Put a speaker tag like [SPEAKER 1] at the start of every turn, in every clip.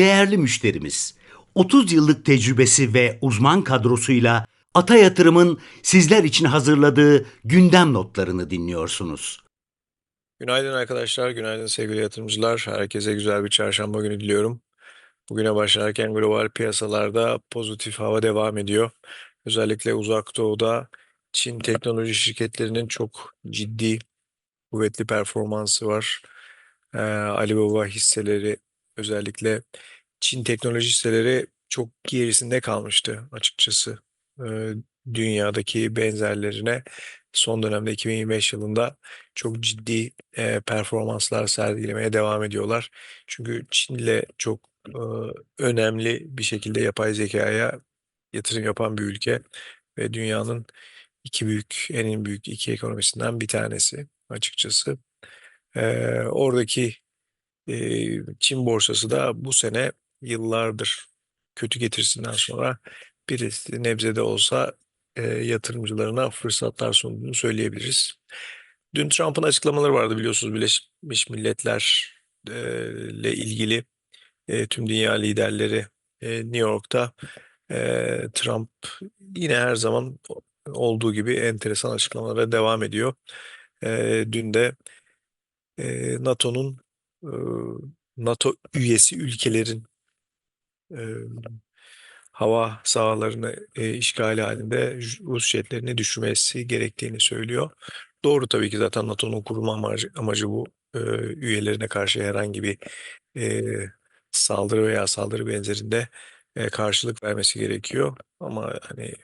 [SPEAKER 1] değerli müşterimiz. 30 yıllık tecrübesi ve uzman kadrosuyla Ata Yatırım'ın sizler için hazırladığı gündem notlarını dinliyorsunuz.
[SPEAKER 2] Günaydın arkadaşlar, günaydın sevgili yatırımcılar. Herkese güzel bir çarşamba günü diliyorum. Bugüne başlarken global piyasalarda pozitif hava devam ediyor. Özellikle Uzak Doğu'da Çin teknoloji şirketlerinin çok ciddi, kuvvetli performansı var. Ee, Alibaba hisseleri özellikle Çin teknoloji hisseleri çok gerisinde kalmıştı açıkçası. Ee, dünyadaki benzerlerine son dönemde 2025 yılında çok ciddi e, performanslar sergilemeye devam ediyorlar. Çünkü Çin'le çok e, önemli bir şekilde yapay zekaya yatırım yapan bir ülke ve dünyanın iki büyük, en büyük iki ekonomisinden bir tanesi açıkçası. E, oradaki Çin borsası da bu sene yıllardır kötü getirisinden sonra bir nebze de olsa e, yatırımcılarına fırsatlar sunduğunu söyleyebiliriz. Dün Trump'ın açıklamaları vardı biliyorsunuz Birleşmiş Milletler ile ilgili tüm dünya liderleri New York'ta Trump yine her zaman olduğu gibi enteresan açıklamalara devam ediyor. Dün de NATO'nun NATO üyesi ülkelerin hava sahalarını e, işgali halinde Rus jetlerini düşürmesi gerektiğini söylüyor. Doğru tabii ki zaten NATO'nun kurulma amacı, amacı bu üyelerine karşı herhangi bir e, saldırı veya saldırı benzerinde e, karşılık vermesi gerekiyor. Ama hani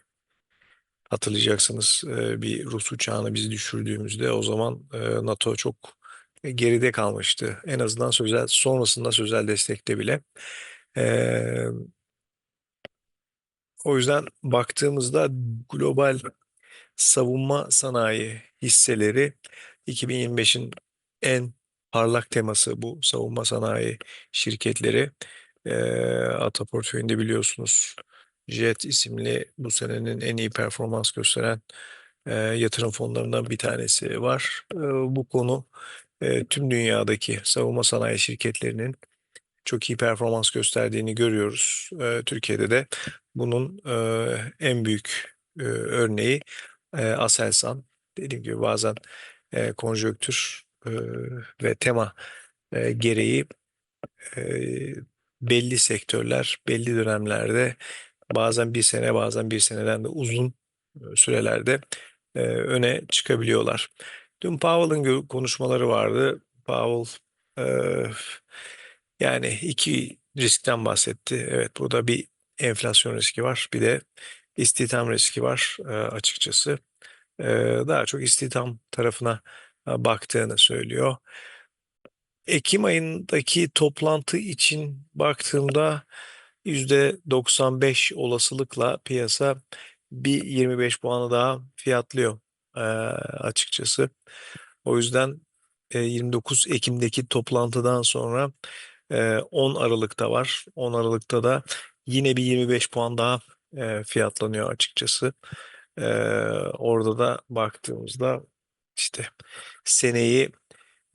[SPEAKER 2] hatırlayacaksınız bir Rus uçağını biz düşürdüğümüzde o zaman NATO çok geride kalmıştı. En azından sözel sonrasında sözel destekte bile. E, o yüzden baktığımızda global savunma sanayi hisseleri 2025'in en parlak teması bu savunma sanayi şirketleri. E, Ata portföyünde biliyorsunuz Jet isimli bu senenin en iyi performans gösteren e, yatırım fonlarından bir tanesi var. E, bu konu tüm dünyadaki savunma sanayi şirketlerinin çok iyi performans gösterdiğini görüyoruz. Türkiye'de de bunun en büyük örneği Aselsan. Dediğim gibi bazen e, konjöktür ve tema gereği belli sektörler belli dönemlerde bazen bir sene bazen bir seneden de uzun sürelerde öne çıkabiliyorlar. Dün Powell'ın konuşmaları vardı. Powell e, yani iki riskten bahsetti. Evet burada bir enflasyon riski var. Bir de istihdam riski var e, açıkçası. E, daha çok istihdam tarafına e, baktığını söylüyor. Ekim ayındaki toplantı için baktığımda %95 olasılıkla piyasa bir 25 puanı daha fiyatlıyor açıkçası. O yüzden e, 29 Ekim'deki toplantıdan sonra e, 10 Aralık'ta var. 10 Aralık'ta da yine bir 25 puan daha fiyatlanıyor açıkçası. Orada da baktığımızda işte seneyi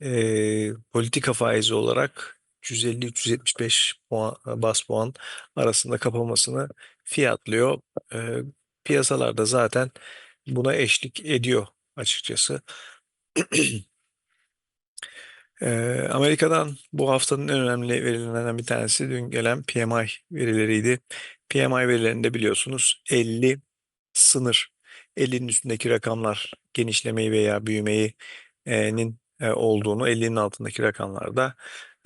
[SPEAKER 2] e, politika faizi olarak 150-375 puan, bas puan arasında kapamasını fiyatlıyor. E, piyasalarda zaten buna eşlik ediyor açıkçası. e, Amerika'dan bu haftanın en önemli verilerinden bir tanesi dün gelen PMI verileriydi. PMI verilerinde biliyorsunuz 50 sınır, 50'nin üstündeki rakamlar genişlemeyi veya büyümeyi'nin e, olduğunu, 50'nin altındaki rakamlarda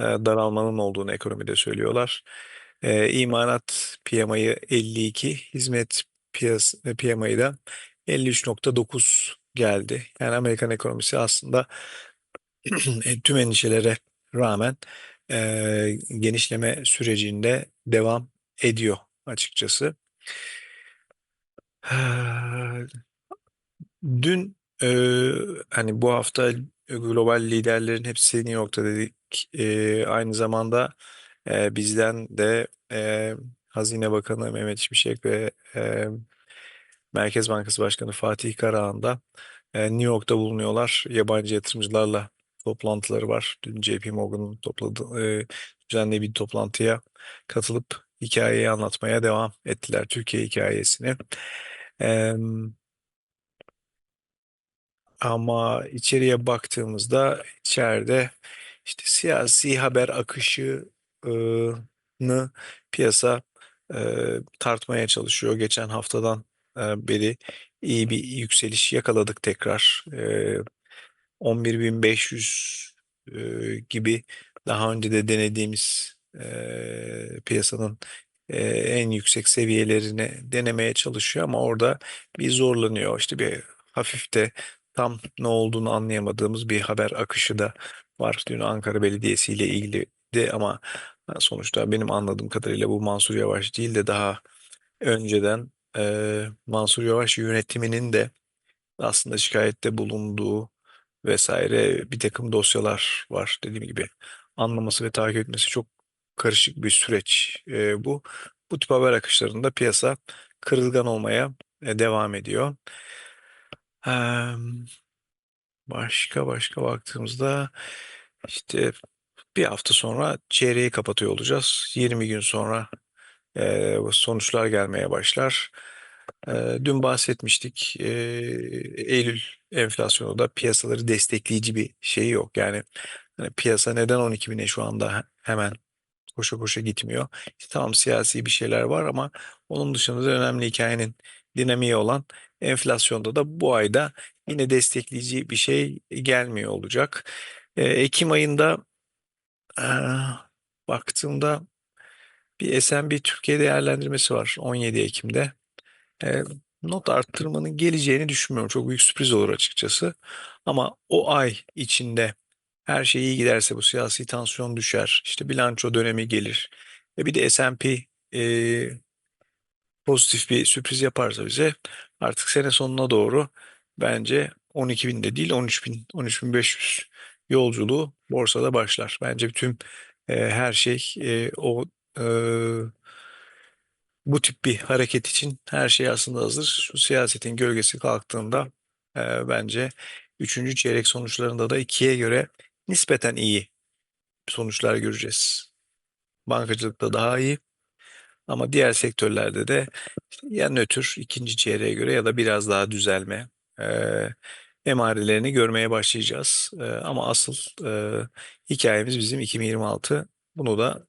[SPEAKER 2] e, daralmanın olduğunu ekonomide söylüyorlar. E, imanat PMI'yi 52, hizmet piyas PMI'yi de 53.9 geldi. Yani Amerikan ekonomisi aslında tüm endişelere rağmen e, genişleme sürecinde devam ediyor açıkçası. Dün e, hani bu hafta global liderlerin hepsi New York'ta dedik. E, aynı zamanda e, bizden de e, Hazine Bakanı Mehmet Şimşek ve e, Merkez Bankası Başkanı Fatih Karahan da e, New York'ta bulunuyorlar. Yabancı yatırımcılarla toplantıları var. Dün JP Morgan'ın topladı, e, düzenli bir toplantıya katılıp hikayeyi anlatmaya devam ettiler. Türkiye hikayesini. Em, ama içeriye baktığımızda içeride işte siyasi haber akışını piyasa e, tartmaya çalışıyor. Geçen haftadan beri iyi bir yükseliş yakaladık tekrar. E, 11.500 e, gibi daha önce de denediğimiz piyasanın en yüksek seviyelerini denemeye çalışıyor ama orada bir zorlanıyor. İşte bir hafif de tam ne olduğunu anlayamadığımız bir haber akışı da var. Dün Ankara Belediyesi ile ilgili de ama sonuçta benim anladığım kadarıyla bu Mansur Yavaş değil de daha önceden e, Mansur Yavaş yönetiminin de aslında şikayette bulunduğu vesaire bir takım dosyalar var dediğim gibi. Anlaması ve takip etmesi çok karışık bir süreç e, bu. Bu tip haber akışlarında piyasa kırılgan olmaya e, devam ediyor. Em, Başka başka baktığımızda işte bir hafta sonra çeyreği kapatıyor olacağız. 20 gün sonra sonuçlar gelmeye başlar. Dün bahsetmiştik. Eylül enflasyonu da piyasaları destekleyici bir şey yok. Yani hani piyasa neden 12 bine şu anda hemen koşa koşa gitmiyor. İşte tamam siyasi bir şeyler var ama onun dışında da önemli hikayenin dinamiği olan enflasyonda da bu ayda yine destekleyici bir şey gelmiyor olacak. Ekim ayında baktığımda bir S&P Türkiye değerlendirmesi var 17 Ekim'de. E, not arttırmanın geleceğini düşünmüyorum. Çok büyük sürpriz olur açıkçası. Ama o ay içinde her şey iyi giderse bu siyasi tansiyon düşer. İşte bilanço dönemi gelir. Ve bir de S&P e, pozitif bir sürpriz yaparsa bize artık sene sonuna doğru bence 12 binde değil 13 bin, 13.500 yolculuğu borsada başlar. Bence bütün e, her şey e, o bu tip bir hareket için her şey aslında hazır. Şu siyasetin gölgesi kalktığında e, bence 3. çeyrek sonuçlarında da ikiye göre nispeten iyi sonuçlar göreceğiz. Bankacılıkta daha iyi ama diğer sektörlerde de ya nötr ikinci çeyreğe göre ya da biraz daha düzelme e, emarelerini görmeye başlayacağız. E, ama asıl e, hikayemiz bizim 2026. Bunu da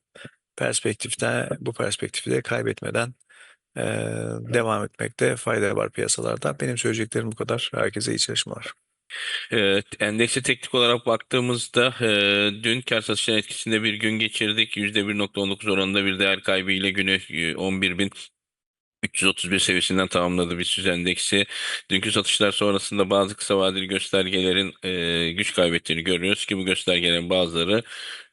[SPEAKER 2] perspektiften bu perspektifi de kaybetmeden e, devam etmekte fayda var piyasalarda. Benim söyleyeceklerim bu kadar. Herkese iyi çalışmalar.
[SPEAKER 3] Evet, endekse teknik olarak baktığımızda e, dün kar satışların etkisinde bir gün geçirdik. %1.19 oranında bir değer kaybı ile günü e, 11.000 331 seviyesinden tamamladı BIST endeksi. Dünkü satışlar sonrasında bazı kısa vadeli göstergelerin e, güç kaybettiğini görüyoruz ki bu göstergelerin bazıları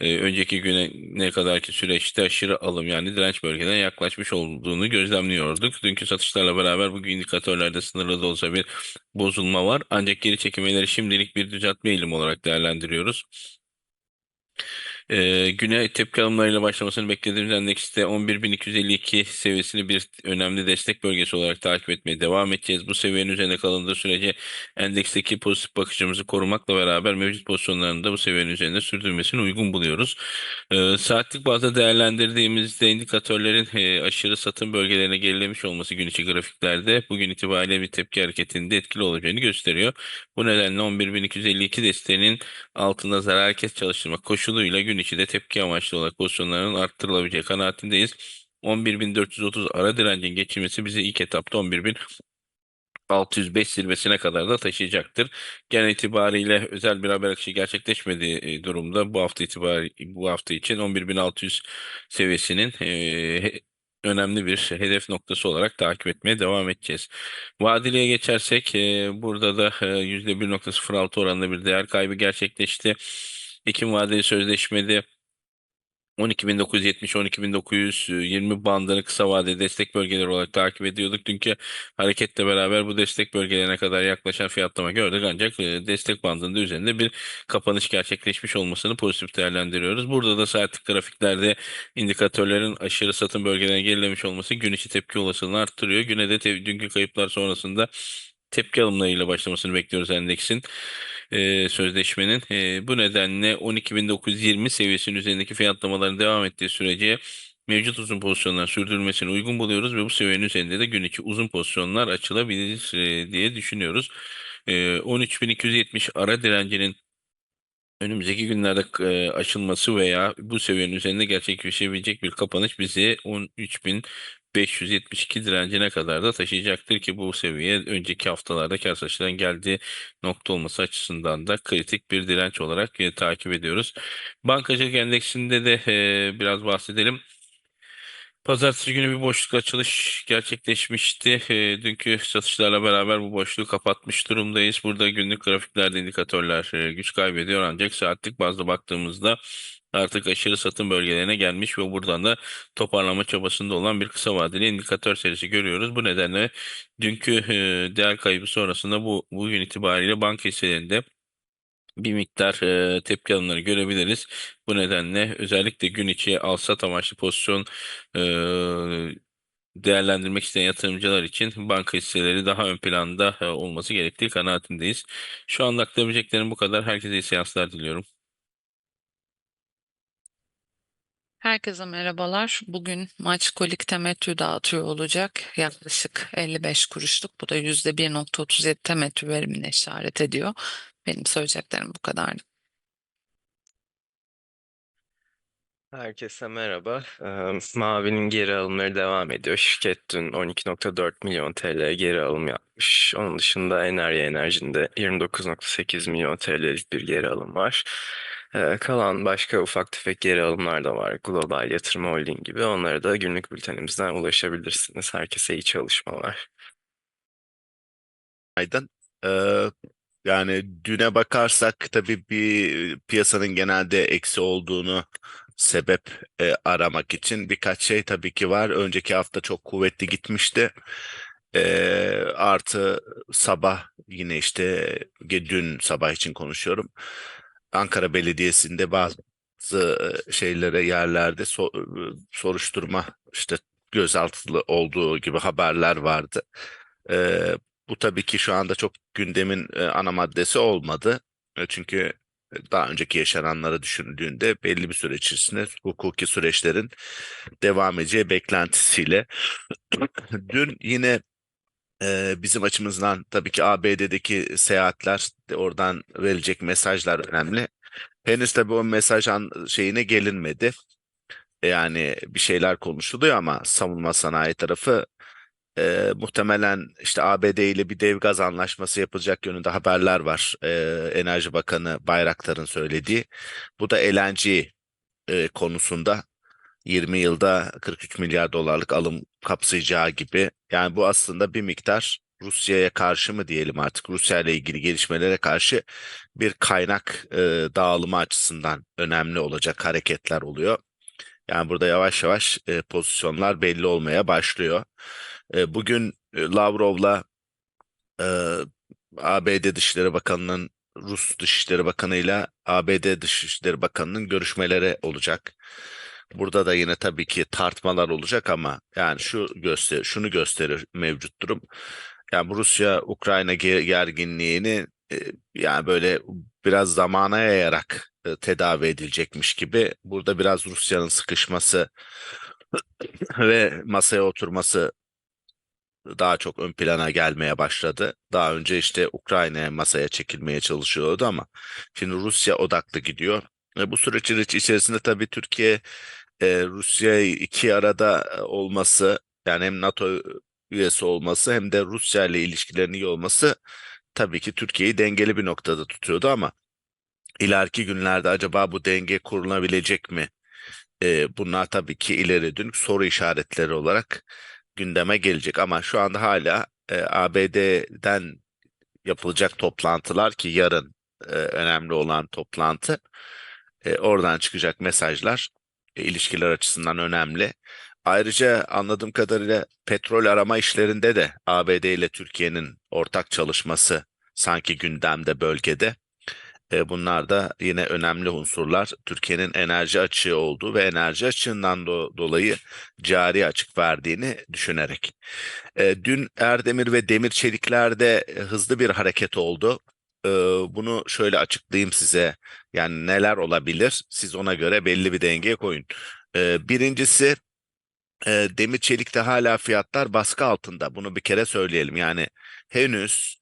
[SPEAKER 3] e, önceki güne ne kadarki süreçte aşırı alım yani direnç bölgeden yaklaşmış olduğunu gözlemliyorduk. Dünkü satışlarla beraber bugün indikatörlerde sınırlı da olsa bir bozulma var. Ancak geri çekilmeleri şimdilik bir düzeltme eğilimi olarak değerlendiriyoruz. Ee, güne tepki alımlarıyla başlamasını beklediğimiz endekste 11.252 seviyesini bir önemli destek bölgesi olarak takip etmeye devam edeceğiz. Bu seviyenin üzerinde kalındığı sürece endeksteki pozitif bakışımızı korumakla beraber mevcut pozisyonlarında bu seviyenin üzerinde sürdürmesini uygun buluyoruz. Ee, saatlik bazda değerlendirdiğimizde indikatörlerin e, aşırı satım bölgelerine gerilemiş olması gün içi grafiklerde bugün itibariyle bir tepki hareketinde etkili olacağını gösteriyor. Bu nedenle 11.252 desteğinin altında zarar kes çalıştırmak koşuluyla gün içi de tepki amaçlı olarak pozisyonların arttırılabileceği kanaatindeyiz. 11.430 ara direncin geçilmesi bizi ilk etapta 11.000 605 zirvesine kadar da taşıyacaktır. Genel itibariyle özel bir haber akışı gerçekleşmediği e, durumda bu hafta itibari bu hafta için 11.600 seviyesinin e, önemli bir hedef noktası olarak takip etmeye devam edeceğiz. Vadeliye geçersek e, burada da e, %1.06 oranında bir değer kaybı gerçekleşti. Ekim vadeli sözleşmede 12.970-12.920 bandını kısa vadeli destek bölgeleri olarak takip ediyorduk. Dünkü hareketle beraber bu destek bölgelerine kadar yaklaşan fiyatlama gördük ancak e, destek bandında üzerinde bir kapanış gerçekleşmiş olmasını pozitif değerlendiriyoruz. Burada da saatlik grafiklerde indikatörlerin aşırı satım bölgelerine gerilemiş olması gün içi tepki olasılığını arttırıyor. Güne de dünkü kayıplar sonrasında tepki alımlarıyla başlamasını bekliyoruz endeksin. E, sözleşmenin. E, bu nedenle 12.920 seviyesinin üzerindeki fiyatlamaların devam ettiği sürece mevcut uzun pozisyonlar sürdürülmesini uygun buluyoruz ve bu seviyenin üzerinde de gün içi uzun pozisyonlar açılabilir e, diye düşünüyoruz. E, 13.270 ara direncinin önümüzdeki günlerde e, aşılması veya bu seviyenin üzerinde gerçekleşebilecek bir kapanış bizi 13.572 direncine kadar da taşıyacaktır ki bu seviye önceki haftalarda kar satışların geldiği nokta olması açısından da kritik bir direnç olarak e, takip ediyoruz. Bankacılık endeksinde de e, biraz bahsedelim. Pazartesi günü bir boşluk açılış gerçekleşmişti. E, dünkü satışlarla beraber bu boşluğu kapatmış durumdayız. Burada günlük grafiklerde indikatörler e, güç kaybediyor ancak saatlik bazda baktığımızda artık aşırı satım bölgelerine gelmiş ve buradan da toparlama çabasında olan bir kısa vadeli indikatör serisi görüyoruz. Bu nedenle dünkü e, değer kaybı sonrasında bu bugün itibariyle banka hisselerinde bir miktar e, tepki alımları görebiliriz. Bu nedenle özellikle gün içi al-sat amaçlı pozisyon e, değerlendirmek isteyen yatırımcılar için banka hisseleri daha ön planda e, olması gerektiği kanaatindeyiz. Şu anda aktarabileceklerim bu kadar. Herkese iyi seanslar diliyorum.
[SPEAKER 4] Herkese merhabalar. Bugün maç kolik temettü dağıtıyor olacak. Yaklaşık 55 kuruşluk. Bu da %1.37 temettü verimine işaret ediyor. Benim söyleyeceklerim bu kadardı.
[SPEAKER 5] Herkese merhaba. Eee, Mavi'nin geri alımları devam ediyor. Şirket dün 12.4 milyon TL geri alım yapmış. Onun dışında Enerji Enerji'nde 29.8 milyon TL'lik bir geri alım var. Kalan başka ufak tefek geri alımlar da var. Global Yatırım Holding gibi. Onlara da günlük bültenimizden ulaşabilirsiniz. Herkese iyi çalışmalar.
[SPEAKER 6] Aydın. Ee, yani düne bakarsak tabii bir piyasanın genelde eksi olduğunu sebep e, aramak için birkaç şey tabii ki var. Önceki hafta çok kuvvetli gitmişti. Ee, artı sabah yine işte dün sabah için konuşuyorum. Ankara Belediyesi'nde bazı e, şeylere yerlerde so- e, soruşturma işte gözaltılı olduğu gibi haberler vardı. Ee, bu tabii ki şu anda çok gündemin e, ana maddesi olmadı. E, Çünkü daha önceki yaşananları düşündüğünde belli bir süre içerisinde hukuki süreçlerin devam edeceği beklentisiyle. Dün yine e, bizim açımızdan tabii ki ABD'deki seyahatler, oradan verilecek mesajlar önemli. Henüz tabii o mesaj an- şeyine gelinmedi. Yani bir şeyler konuşuluyor ama savunma sanayi tarafı e, muhtemelen işte ABD ile bir dev gaz anlaşması yapılacak yönünde haberler var. E, Enerji Bakanı Bayraktar'ın söylediği. Bu da LNG e, konusunda 20 yılda 43 milyar dolarlık alım kapsayacağı gibi. Yani bu aslında bir miktar Rusya'ya karşı mı diyelim artık Rusya ile ilgili gelişmelere karşı bir kaynak e, dağılımı açısından önemli olacak hareketler oluyor. Yani burada yavaş yavaş e, pozisyonlar belli olmaya başlıyor. E, bugün e, Lavrov'la e, ABD Dışişleri Bakanı'nın Rus Dışişleri Bakanı'yla ABD Dışişleri Bakanı'nın görüşmeleri olacak. Burada da yine tabii ki tartmalar olacak ama yani şu göster şunu gösterir mevcut durum. Yani bu Rusya-Ukrayna ge- gerginliğini e, yani böyle biraz zamana yayarak e, tedavi edilecekmiş gibi. Burada biraz Rusya'nın sıkışması ve masaya oturması daha çok ön plana gelmeye başladı. Daha önce işte Ukrayna masaya çekilmeye çalışıyordu ama şimdi Rusya odaklı gidiyor. E, bu süreç iç- içerisinde tabii Türkiye e, Rusya iki arada e, olması yani hem NATO üyesi olması hem de Rusya ile ilişkilerinin iyi olması tabii ki Türkiye'yi dengeli bir noktada tutuyordu ama ileriki günlerde acaba bu denge kurunabilecek mi? E, bunlar tabii ki ileri dönük soru işaretleri olarak gündeme gelecek ama şu anda hala e, ABD'den yapılacak toplantılar ki yarın e, önemli olan toplantı e, oradan çıkacak mesajlar ilişkiler açısından önemli. Ayrıca anladığım kadarıyla petrol arama işlerinde de ABD ile Türkiye'nin ortak çalışması sanki gündemde bölgede. E, bunlar da yine önemli unsurlar. Türkiye'nin enerji açığı olduğu ve enerji açığından do- dolayı cari açık verdiğini düşünerek. E, dün Erdemir ve Demir Çelikler'de e, hızlı bir hareket oldu. Bunu şöyle açıklayayım size. Yani neler olabilir? Siz ona göre belli bir dengeye koyun. Birincisi demir çelikte hala fiyatlar baskı altında. Bunu bir kere söyleyelim. Yani henüz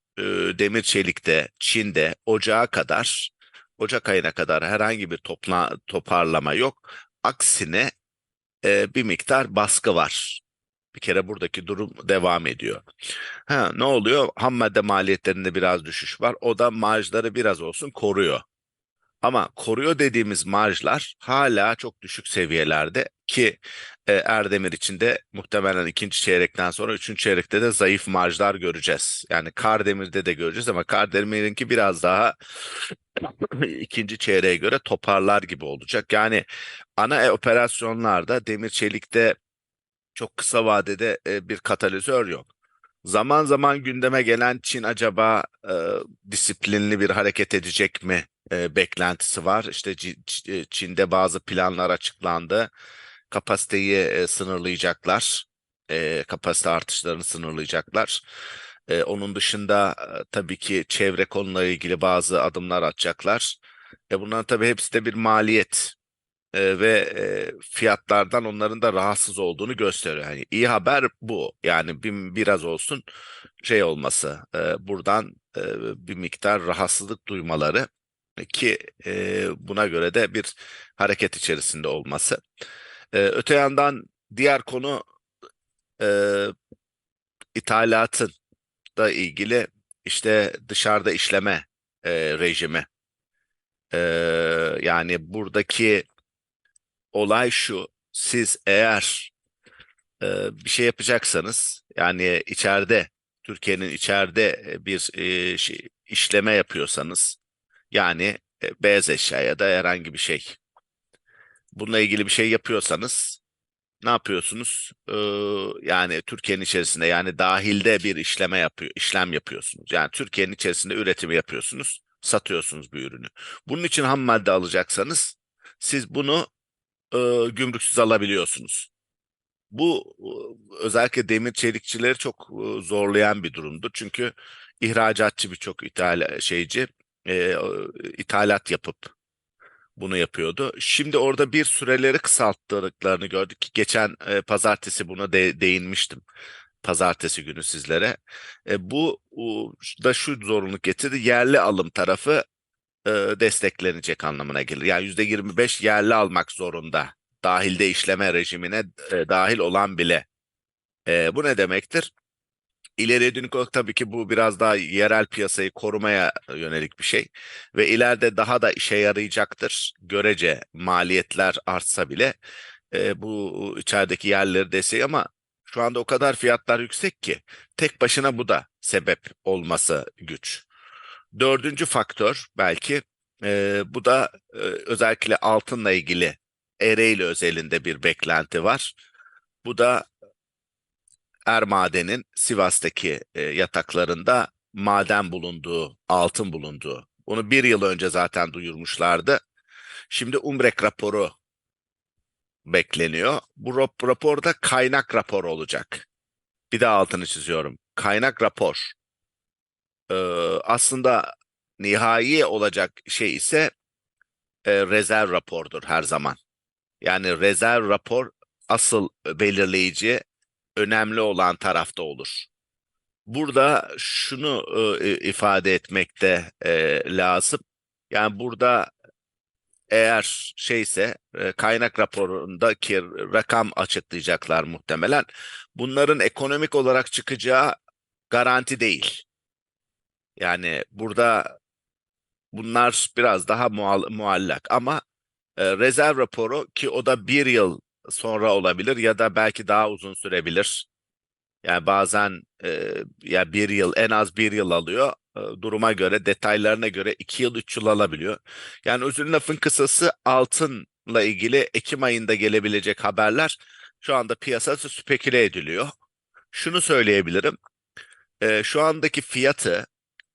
[SPEAKER 6] demir çelikte Çin'de ocağa kadar Ocak ayına kadar herhangi bir topla, toparlama yok. Aksine bir miktar baskı var. Bir kere buradaki durum devam ediyor. Ha, ne oluyor? Ham madde maliyetlerinde biraz düşüş var. O da marjları biraz olsun koruyor. Ama koruyor dediğimiz marjlar hala çok düşük seviyelerde ki e, Erdemir için de muhtemelen ikinci çeyrekten sonra üçüncü çeyrekte de zayıf marjlar göreceğiz. Yani Kardemir'de de göreceğiz ama Kardemir'inki biraz daha ikinci çeyreğe göre toparlar gibi olacak. Yani ana operasyonlarda demir çelikte çok kısa vadede e, bir katalizör yok. Zaman zaman gündeme gelen Çin acaba e, disiplinli bir hareket edecek mi e, beklentisi var. İşte Çi- Çi- Çin'de bazı planlar açıklandı. Kapasiteyi e, sınırlayacaklar. E, kapasite artışlarını sınırlayacaklar. E, onun dışında e, tabii ki çevre konularıyla ilgili bazı adımlar atacaklar. E, bunların tabii hepsi de bir maliyet e, ve e, fiyatlardan onların da rahatsız olduğunu gösteriyor. Yani iyi haber bu. Yani bir, biraz olsun şey olması, e, buradan e, bir miktar rahatsızlık duymaları ki e, buna göre de bir hareket içerisinde olması. E, öte yandan diğer konu e, ithalatın da ilgili işte dışarıda işleme e, rejimi. E, yani buradaki olay şu. Siz eğer e, bir şey yapacaksanız yani içeride Türkiye'nin içeride e, bir e, şey, işleme yapıyorsanız yani e, beyaz eşya ya da herhangi bir şey bununla ilgili bir şey yapıyorsanız ne yapıyorsunuz? Ee, yani Türkiye'nin içerisinde yani dahilde bir işleme yapıyor, işlem yapıyorsunuz. Yani Türkiye'nin içerisinde üretimi yapıyorsunuz, satıyorsunuz bir ürünü. Bunun için ham madde alacaksanız siz bunu e, gümrüksüz alabiliyorsunuz. Bu özellikle demir çelikçileri çok zorlayan bir durumdur. Çünkü ihracatçı birçok ithal şeyci e, ithalat yapıp bunu yapıyordu. Şimdi orada bir süreleri kısalttıklarını gördük ki geçen e, pazartesi buna de, değinmiştim. Pazartesi günü sizlere. E, bu da şu zorunluluk getirdi. Yerli alım tarafı e, desteklenecek anlamına gelir. Yani %25 yerli almak zorunda. Dahilde işleme rejimine e, dahil olan bile. E, bu ne demektir? İleriye dönük olarak tabii ki bu biraz daha yerel piyasayı korumaya yönelik bir şey ve ileride daha da işe yarayacaktır. Görece maliyetler artsa bile e, bu içerideki yerleri destek ama şu anda o kadar fiyatlar yüksek ki tek başına bu da sebep olması güç. Dördüncü faktör belki e, bu da e, özellikle altınla ilgili Ereğli özelinde bir beklenti var. Bu da Er Maden'in Sivas'taki e, yataklarında maden bulunduğu, altın bulunduğu. Bunu bir yıl önce zaten duyurmuşlardı. Şimdi Umrek raporu bekleniyor. Bu rap- raporda kaynak raporu olacak. Bir daha altını çiziyorum. Kaynak rapor. Ee, aslında nihai olacak şey ise e, rezerv rapordur her zaman. Yani rezerv rapor asıl belirleyici önemli olan tarafta olur. Burada şunu e, ifade etmekte e, lazım. Yani burada eğer şeyse e, kaynak raporundaki rakam açıklayacaklar muhtemelen. Bunların ekonomik olarak çıkacağı garanti değil. Yani burada bunlar biraz daha mual- muallak ama e, rezerv raporu ki o da bir yıl sonra olabilir ya da belki daha uzun sürebilir. Yani bazen e, ya bir yıl en az bir yıl alıyor. Duruma göre detaylarına göre iki yıl üç yıl alabiliyor. Yani uzun lafın kısası altınla ilgili Ekim ayında gelebilecek haberler şu anda piyasası speküle ediliyor. Şunu söyleyebilirim. E, şu andaki fiyatı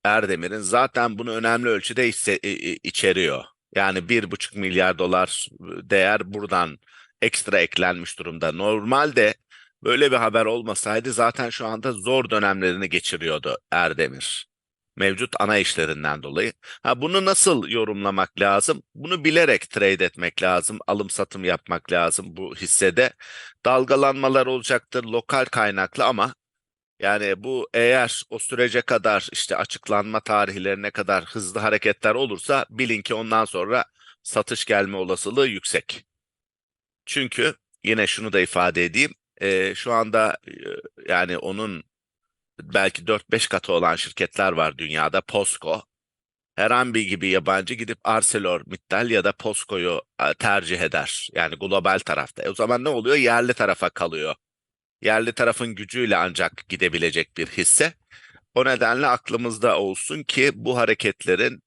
[SPEAKER 6] Erdemir'in zaten bunu önemli ölçüde i- i- içeriyor. Yani bir buçuk milyar dolar değer buradan ekstra eklenmiş durumda. Normalde böyle bir haber olmasaydı zaten şu anda zor dönemlerini geçiriyordu Erdemir. Mevcut ana işlerinden dolayı. Ha, bunu nasıl yorumlamak lazım? Bunu bilerek trade etmek lazım. Alım satım yapmak lazım bu hissede. Dalgalanmalar olacaktır lokal kaynaklı ama yani bu eğer o sürece kadar işte açıklanma tarihlerine kadar hızlı hareketler olursa bilin ki ondan sonra satış gelme olasılığı yüksek. Çünkü yine şunu da ifade edeyim. e, şu anda e, yani onun belki 4-5 katı olan şirketler var dünyada. POSCO. Herhangi gibi yabancı gidip ArcelorMittal ya da POSCO'yu e, tercih eder. Yani global tarafta. E, o zaman ne oluyor? Yerli tarafa kalıyor. Yerli tarafın gücüyle ancak gidebilecek bir hisse. O nedenle aklımızda olsun ki bu hareketlerin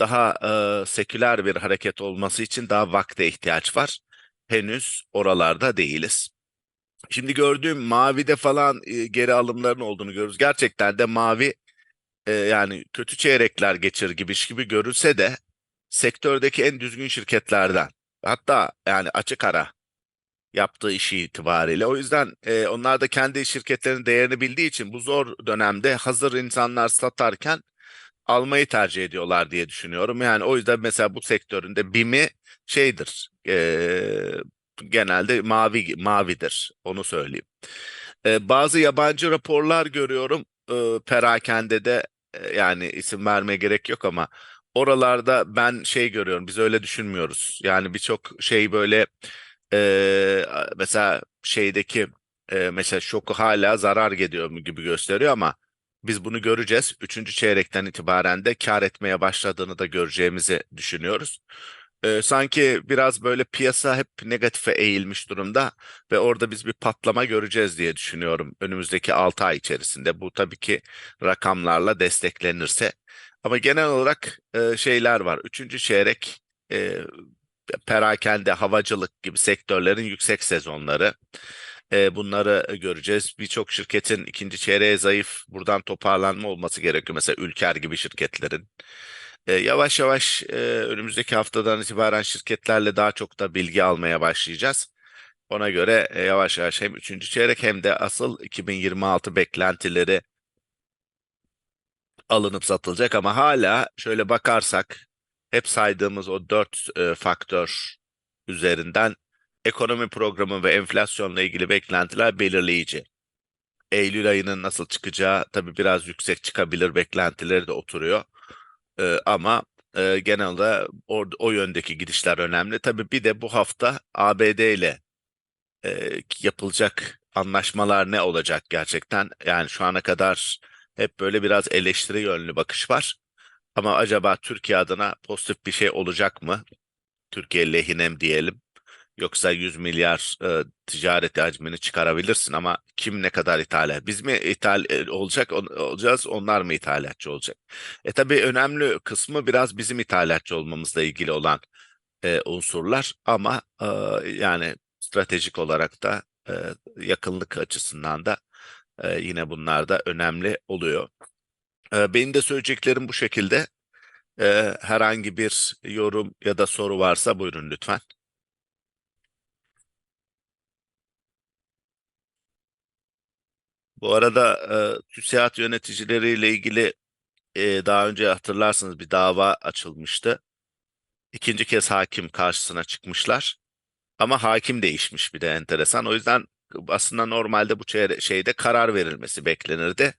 [SPEAKER 6] daha e, seküler bir hareket olması için daha vakte ihtiyaç var. Henüz oralarda değiliz. Şimdi gördüğüm mavide falan e, geri alımların olduğunu görürüz. Gerçekten de mavi e, yani kötü çeyrekler geçir gibi gibi görülse de sektördeki en düzgün şirketlerden. Hatta yani açık ara yaptığı işi itibariyle. O yüzden e, onlar da kendi şirketlerinin değerini bildiği için bu zor dönemde hazır insanlar satarken almayı tercih ediyorlar diye düşünüyorum. Yani o yüzden mesela bu sektöründe BİM'i şeydir e, genelde mavi mavidir onu söyleyeyim. E, bazı yabancı raporlar görüyorum e, perakendede e, yani isim vermeye gerek yok ama oralarda ben şey görüyorum biz öyle düşünmüyoruz. Yani birçok şey böyle e, mesela şeydeki e, mesela şoku hala zarar geliyor gibi gösteriyor ama biz bunu göreceğiz. Üçüncü çeyrekten itibaren de kar etmeye başladığını da göreceğimizi düşünüyoruz. Ee, sanki biraz böyle piyasa hep negatife eğilmiş durumda ve orada biz bir patlama göreceğiz diye düşünüyorum önümüzdeki 6 ay içerisinde. Bu tabii ki rakamlarla desteklenirse. Ama genel olarak e, şeyler var. Üçüncü çeyrek e, perakende, havacılık gibi sektörlerin yüksek sezonları. E, bunları göreceğiz. Birçok şirketin ikinci çeyreğe zayıf buradan toparlanma olması gerekiyor. Mesela Ülker gibi şirketlerin. E, yavaş yavaş e, önümüzdeki haftadan itibaren şirketlerle daha çok da bilgi almaya başlayacağız. Ona göre e, yavaş yavaş hem üçüncü çeyrek hem de asıl 2026 beklentileri alınıp satılacak ama hala şöyle bakarsak hep saydığımız o dört e, faktör üzerinden ekonomi programı ve enflasyonla ilgili beklentiler belirleyici. Eylül ayının nasıl çıkacağı tabii biraz yüksek çıkabilir beklentileri de oturuyor. Ee, ama e, genelde o, o yöndeki gidişler önemli. Tabii bir de bu hafta ABD ile e, yapılacak anlaşmalar ne olacak gerçekten? Yani şu ana kadar hep böyle biraz eleştiri yönlü bakış var. Ama acaba Türkiye adına pozitif bir şey olacak mı? Türkiye lehine diyelim. Yoksa 100 milyar e, ticaret hacmini çıkarabilirsin ama kim ne kadar ithal Biz mi ithal e, olacak on, olacağız onlar mı ithalatçı olacak? E tabii önemli kısmı biraz bizim ithalatçı olmamızla ilgili olan e, unsurlar ama e, yani stratejik olarak da e, yakınlık açısından da e, yine bunlar da önemli oluyor. E, benim de söyleyeceklerim bu şekilde. E, herhangi bir yorum ya da soru varsa buyurun lütfen. Bu arada e, TÜSİAD yöneticileriyle ilgili e, daha önce hatırlarsınız bir dava açılmıştı. İkinci kez hakim karşısına çıkmışlar. Ama hakim değişmiş bir de enteresan. O yüzden aslında normalde bu şeyde karar verilmesi beklenirdi.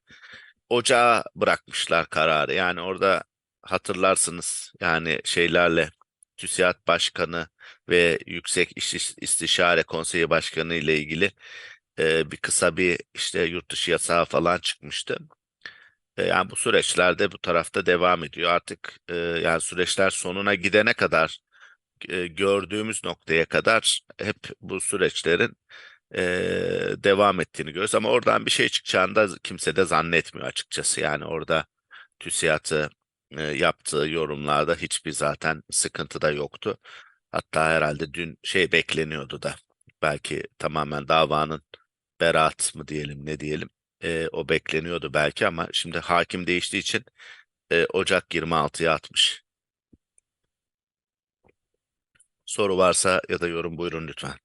[SPEAKER 6] Ocağa bırakmışlar kararı. Yani orada hatırlarsınız yani şeylerle TÜSİAD Başkanı ve Yüksek İş- İstişare Konseyi Başkanı ile ilgili e, bir kısa bir işte yurt dışı yasağı falan çıkmıştı. E, yani bu süreçlerde bu tarafta devam ediyor. Artık e, yani süreçler sonuna gidene kadar e, gördüğümüz noktaya kadar hep bu süreçlerin e, devam ettiğini görüyoruz. Ama oradan bir şey çıkacağını da kimse de zannetmiyor açıkçası. Yani orada TÜSİAD'ı e, yaptığı yorumlarda hiçbir zaten sıkıntı da yoktu. Hatta herhalde dün şey bekleniyordu da belki tamamen davanın beraat mı diyelim ne diyelim e, o bekleniyordu belki ama şimdi hakim değiştiği için e, Ocak 26'ya atmış. Soru varsa ya da yorum buyurun lütfen.